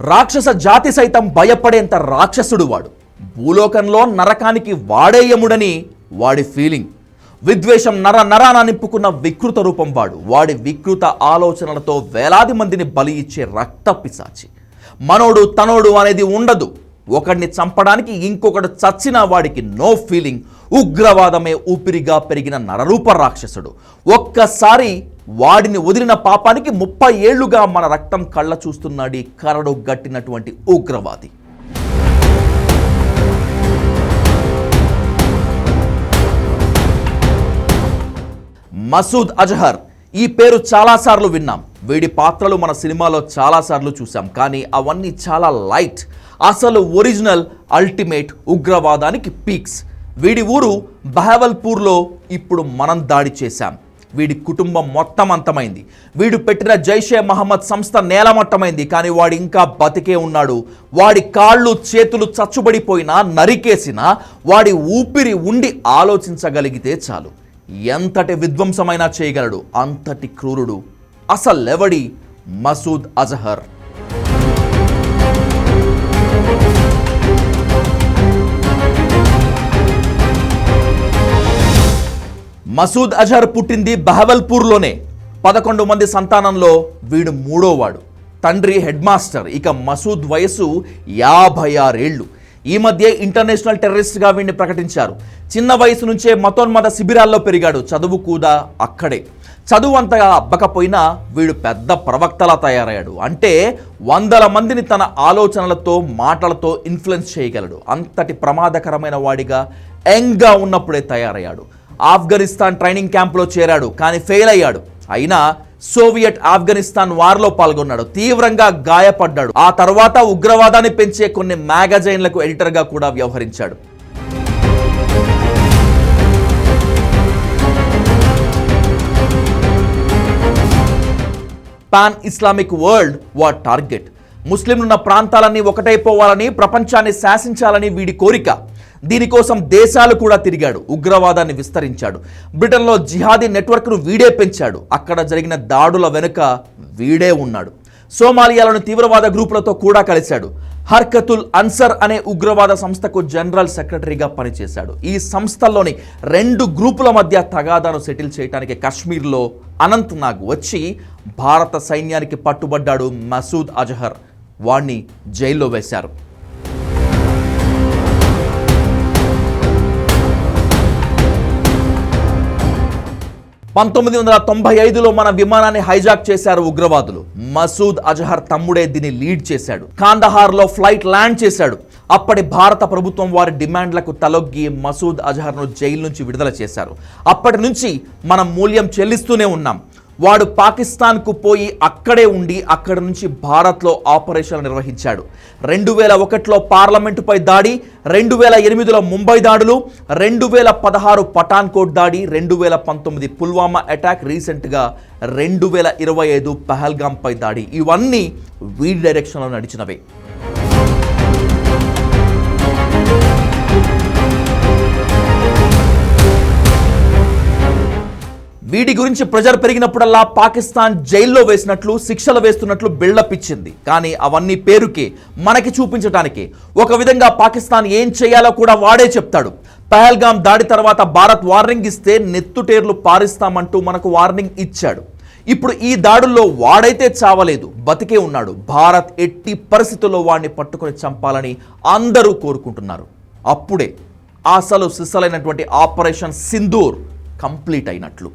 రాక్షస జాతి సైతం భయపడేంత రాక్షసుడు వాడు. భూలోకంలో నరకానికి వాడేయముడని వాడి ఫీలింగ్ విద్వేషం నర నరాన నింపుకున్న వికృత రూపం వాడు. వాడి వికృత ఆలోచనలతో వేలాది మందిని బలి ఇచ్చే రక్త పిశాచి. మనోడు తనోడు అనేది ఉండదు. ఒకడిని చంపడానికి ఇంకొకడు చచ్చిన వాడికి నో ఫీలింగ్ ఉగ్రవాదమే ఊపిరిగా పెరిగిన నరరూప రాక్షసుడు. ఒక్కసారి వాడిని వదిలిన పాపానికి ముప్పై ఏళ్ళుగా మన రక్తం కళ్ళ చూస్తున్నాడు కరడు గట్టినటువంటి ఉగ్రవాది. మసూద్ అజహర్ ఈ పేరు చాలాసార్లు విన్నాం. వీడి పాత్రలు మన సినిమాలో చాలాసార్లు చూసాం కానీ అవన్నీ చాలా లైట్ అసలు ఒరిజినల్ అల్టిమేట్ ఉగ్రవాదానికి పీక్స్. వీడి ఊరు బహవల్పూర్లో ఇప్పుడు మనం దాడి చేశాం. వీడి కుటుంబం మొత్తం అంతమైంది వీడు పెట్టిన జైషే మహమ్మద్ సంస్థ నేలమట్టమైంది. కానీ వాడు ఇంకా బతికే ఉన్నాడు. వాడి కాళ్ళు చేతులు చచ్చుబడిపోయినా నరికేసినా వాడి ఊపిరి ఉండి ఆలోచించగలిగితే చాలు. ఎంతటి విధ్వంసమైనా చేయగలడు. అంతటి క్రూరుడు. అసలెవడి? మసూద్ అజహర్. మసూద్ అజర్ పుట్టింది బహవల్పూర్లోనే. పదకొండు మంది సంతానంలో వీడు మూడోవాడు. తండ్రి హెడ్ మాస్టర్ ఇక మసూద్ వయసు యాభై ఆరేళ్ళు ఈ మధ్య ఇంటర్నేషనల్ టెర్రరిస్ట్గా వీడిని ప్రకటించారు. చిన్న వయసు నుంచే మతోన్మత శిబిరాల్లో పెరిగాడు. చదువు కూడా అక్కడే. చదువు అంతగా అబ్బకపోయినా వీడు పెద్ద ప్రవక్తలా తయారయ్యాడు. అంటే వందల మందిని తన ఆలోచనలతో మాటలతో ఇన్ఫ్లుయెన్స్ చేయగలడు. అంతటి ప్రమాదకరమైన వాడిగా యంగ్గా ఉన్నప్పుడే తయారయ్యాడు. ఆఫ్ఘనిస్తాన్ ట్రైనింగ్ క్యాంప్లో చేరాడు కానీ ఫెయిల్ అయ్యాడు. అయినా సోవియట్ ఆఫ్ఘనిస్తాన్ వార్లో పాల్గొన్నాడు తీవ్రంగా గాయపడ్డాడు. ఆ తర్వాత ఉగ్రవాదాన్ని పెంచే కొన్ని మ్యాగజైన్లకు ఎడిటర్గా కూడా వ్యవహరించాడు. Pan Islamic world war target. ముస్లింలున్న ప్రాంతాలన్నీ ఒకటైపోవాలని ప్రపంచాన్ని శాసించాలని వీడి కోరిక. దీనికోసం దేశాలు కూడా తిరిగాడు ఉగ్రవాదాన్ని విస్తరించాడు. బ్రిటన్లో జిహాదీ నెట్వర్క్ను వీడే పెంచాడు. అక్కడ జరిగిన దాడుల వెనుక వీడే ఉన్నాడు. సోమాలియాలోని తీవ్రవాద గ్రూపులతో కూడా కలిశాడు. హర్కతుల్ అన్సర్ అనే ఉగ్రవాద సంస్థకు జనరల్ సెక్రటరీగా పనిచేశాడు. ఈ సంస్థల్లోని రెండు గ్రూపుల మధ్య తగాదాను సెటిల్ చేయడానికి కాశ్మీర్లో అనంత్ నాగ్ వచ్చి భారత సైన్యానికి పట్టుబడ్డాడు మసూద్ అజహర్. వాణ్ణి జైల్లో వేశారు. పంతొమ్మిది వందల తొంభై ఐదులో మన విమానాన్ని హైజాక్ చేశారు ఉగ్రవాదులు. మసూద్ అజహర్ తమ్ముడే దీన్ని లీడ్ చేశాడు. కాందహార్లో ఫ్లైట్ ల్యాండ్ చేశాడు. అప్పటి భారత ప్రభుత్వం వారి డిమాండ్లకు తలొగ్గి మసూద్ అజహర్ను జైలు నుంచి విడుదల చేశారు. అప్పటి నుంచి మనం మూల్యం చెల్లిస్తూనే ఉన్నాం. వాడు పాకిస్తాన్కు పోయి అక్కడే ఉండి అక్కడి నుంచి భారత్లో ఆపరేషన్లు నిర్వహించాడు. రెండు వేల ఒకటిలో పార్లమెంటుపై దాడి రెండు వేల ఎనిమిదిలో ముంబై దాడులు రెండు వేల పదహారు పఠాన్కోట్ దాడి రెండు వేల పంతొమ్మిది పుల్వామా అటాక్ రీసెంట్గా రెండు వేల ఇరవై ఐదు పహల్గాంపై దాడి. ఇవన్నీ వీడి డైరెక్షన్లో నడిచినవే. వీడి గురించి ప్రెజర్ పెరిగినప్పుడల్లా పాకిస్తాన్ జైల్లో వేసినట్లు శిక్షలు వేస్తున్నట్లు బిల్డప్ ఇచ్చింది. కానీ అవన్నీ పేరుకి మనకి చూపించడానికి ఒక విధంగా పాకిస్తాన్ ఏం చేయాలో కూడా వాడే చెప్తాడు. పహల్గాం దాడి తర్వాత భారత్ వార్నింగ్ ఇస్తే నెత్తుటేర్లు పారిస్తామంటూ మనకు వార్నింగ్ ఇచ్చాడు. ఇప్పుడు ఈ దాడుల్లో వాడైతే చావలేదు బతికే ఉన్నాడు. భారత్ ఎట్టి పరిస్థితుల్లో వాడిని పట్టుకొని చంపాలని అందరూ కోరుకుంటున్నారు. అప్పుడే అసలు సిసలైనటువంటి ఆపరేషన్ సింధూర్ కంప్లీట్ అయినట్లు.